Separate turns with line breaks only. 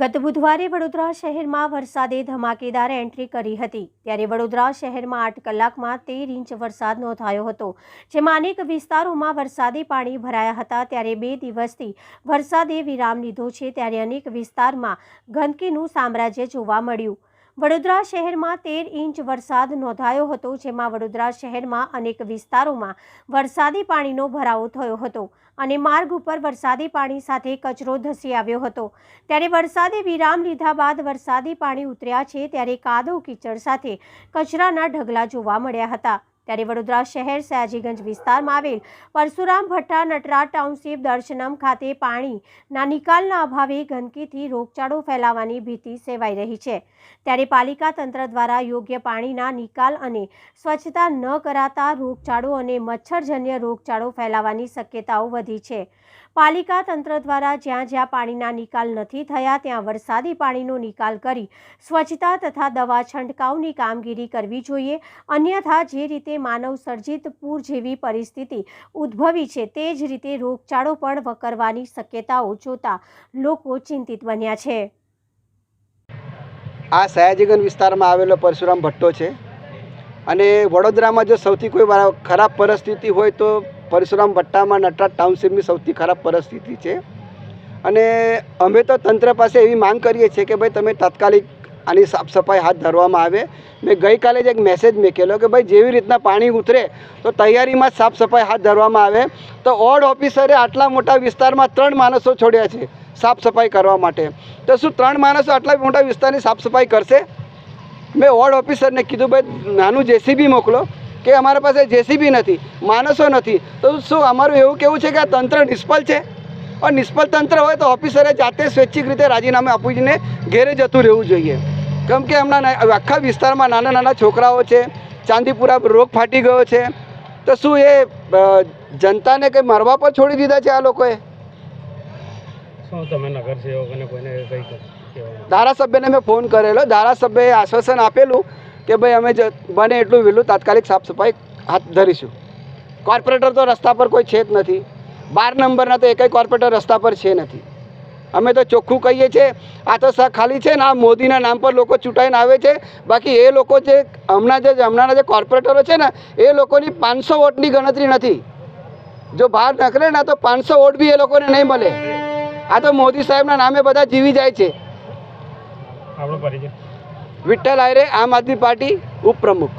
ગત બુધવારે વડોદરા શહેરમાં વરસાદે ધમાકેદાર એન્ટ્રી કરી હતી. ત્યારે વડોદરા શહેરમાં આઠ કલાકમાં તેર ઇંચ વરસાદ નોંધાયો હતો. જેમાં અનેક વિસ્તારોમાં વરસાદી પાણી ભરાયા હતા. ત્યારે બે દિવસથી વરસાદે વિરામ લીધો છે. ત્યારે અનેક વિસ્તારમાં ગંદકીનું સામ્રાજ્ય જોવા મળ્યું. વડોદરા શહેરમાં તેર ઇંચ વરસાદ નોંધાયો હતો, જેમાં વડોદરા શહેરમાં અનેક વિસ્તારોમાં વરસાદી પાણીનો ભરાવો થયો હતો અને માર્ગ ઉપર વરસાદી પાણી સાથે કચરો ધસી આવ્યો હતો. ત્યારે વરસાદે વિરામ લીધા બાદ વરસાદી પાણી ઉતર્યા છે, ત્યારે કાદવ કીચડ સાથે કચરાના ઢગલા જોવા મળ્યા હતા. ત્યારે વડોદરા શહેર સયાજીગંજ વિસ્તારમાં આવેલ પરશુરામ ભટ્ટા નટરાજ ટાઉનશીપ દર્શનમ ખાતે પાણીના નિકાલના અભાવે ગંદકીથી રોગચાળો ફેલાવાની ભીતિ સેવાઈ રહી છે. ત્યારે પાલિકા તંત્ર દ્વારા યોગ્ય પાણીના નિકાલ અને સ્વચ્છતા ન કરાતા રોગચાળો અને મચ્છરજન્ય રોગચાળો ફેલાવાની શક્યતાઓ વધી છે. પાલિકા તંત્ર દ્વારા જ્યાં જ્યાં પાણીના નિકાલ નથી થયા, ત્યાં વરસાદી પાણીનો નિકાલ કરી સ્વચ્છતા તથા દવા છંટકાવની કામગીરી કરવી જોઈએ. અન્યથા, જે રીતે માનવ સર્જિત પૂર જેવી પરિસ્થિતિ ઉદ્ભવી છે, તે જ રીતે રોગચાળો પણ વકરવાની શક્યતાઓ જોતા લોકો ચિંતિત બન્યા છે.
આ સયાજીગંજ વિસ્તારમાં આવેલો પરશુરામ ભટ્ટો છે. અને વડોદરામાં જો સૌથી કોઈ ખરાબ પરિસ્થિતિ હોય તો પરશુરામ ભટ્ટામાં નટરાજ ટાઉનશીપની સૌથી ખરાબ પરિસ્થિતિ છે. અને અમે તો તંત્ર પાસે એવી માંગ કરીએ છીએ કે ભાઈ તમે તાત્કાલિક આની સાફ સફાઈ હાથ ધરવામાં આવે. મેં ગઈકાલે જ એક મેસેજ મેકેલો કે ભાઈ જેવી રીતના પાણી ઉતરે તો તૈયારીમાં સાફ સફાઈ હાથ ધરવામાં આવે. તો ઓર્ડ ઓફિસરે આટલા મોટા વિસ્તારમાં ત્રણ માણસો છોડ્યા છે સાફ સફાઈ કરવા માટે. તો શું ત્રણ માણસો આટલા મોટા વિસ્તારની સાફ સફાઈ કરશે? મેં વોર્ડ ઓફિસરને કીધું, ભાઈ, નાનું જેસીબી મોકલો. કે અમારા પાસે જેસીબી નથી માણસો નથી. તો શું અમારું એવું કેવું છે કે આ તંત્ર નિષ્ફળ છે? અને નિષ્ફળ તંત્ર હોય તો ઓફિસરે જાતે સ્વૈચ્છિક રીતે રાજીનામે આપીને ઘેરે જતું રહેવું જોઈએ. કેમ કે હમણાં આખા વિસ્તારમાં નાના નાના છોકરાઓ છે ચાંદીપુરા રોગ ફાટી ગયો છે. તો શું એ જનતાને કંઈ મરવા પર છોડી દીધા છે આ લોકોએ?
શું તમે નગરસેવકોને કોઈને કંઈ
ધારાસભ્યને મેં ફોન કરેલો. ધારાસભ્યએ આશ્વાસન આપેલું કે ભાઈ અમે જ બને એટલું વહેલું તાત્કાલિક સાફ સફાઈ હાથ ધરીશું. કોર્પોરેટર તો રસ્તા પર કોઈ છે જ નથી. બાર નંબરના તો એકય કોર્પોરેટર રસ્તા પર છે નથી. અમે તો ચોખ્ખું કહીએ છીએ, આ તો ખાલી છે ને આ મોદીના નામ પર લોકો ચૂંટાઈને આવે છે. બાકી એ લોકો જે હમણાં જે, હમણાંના જે કોર્પોરેટરો છે ને, એ લોકોની પાંચસો વોટની ગણતરી નથી. જો બહાર નકરે ને તો પાંચસો વોટ બી એ લોકોને નહીં મળે. આ તો મોદી સાહેબના નામે બધા જીવી જાય છે.
આપણો પરિચય.
વિઠ્ઠલ આયરે આમ આદમી પાર્ટી ઉપપ્રમુખ.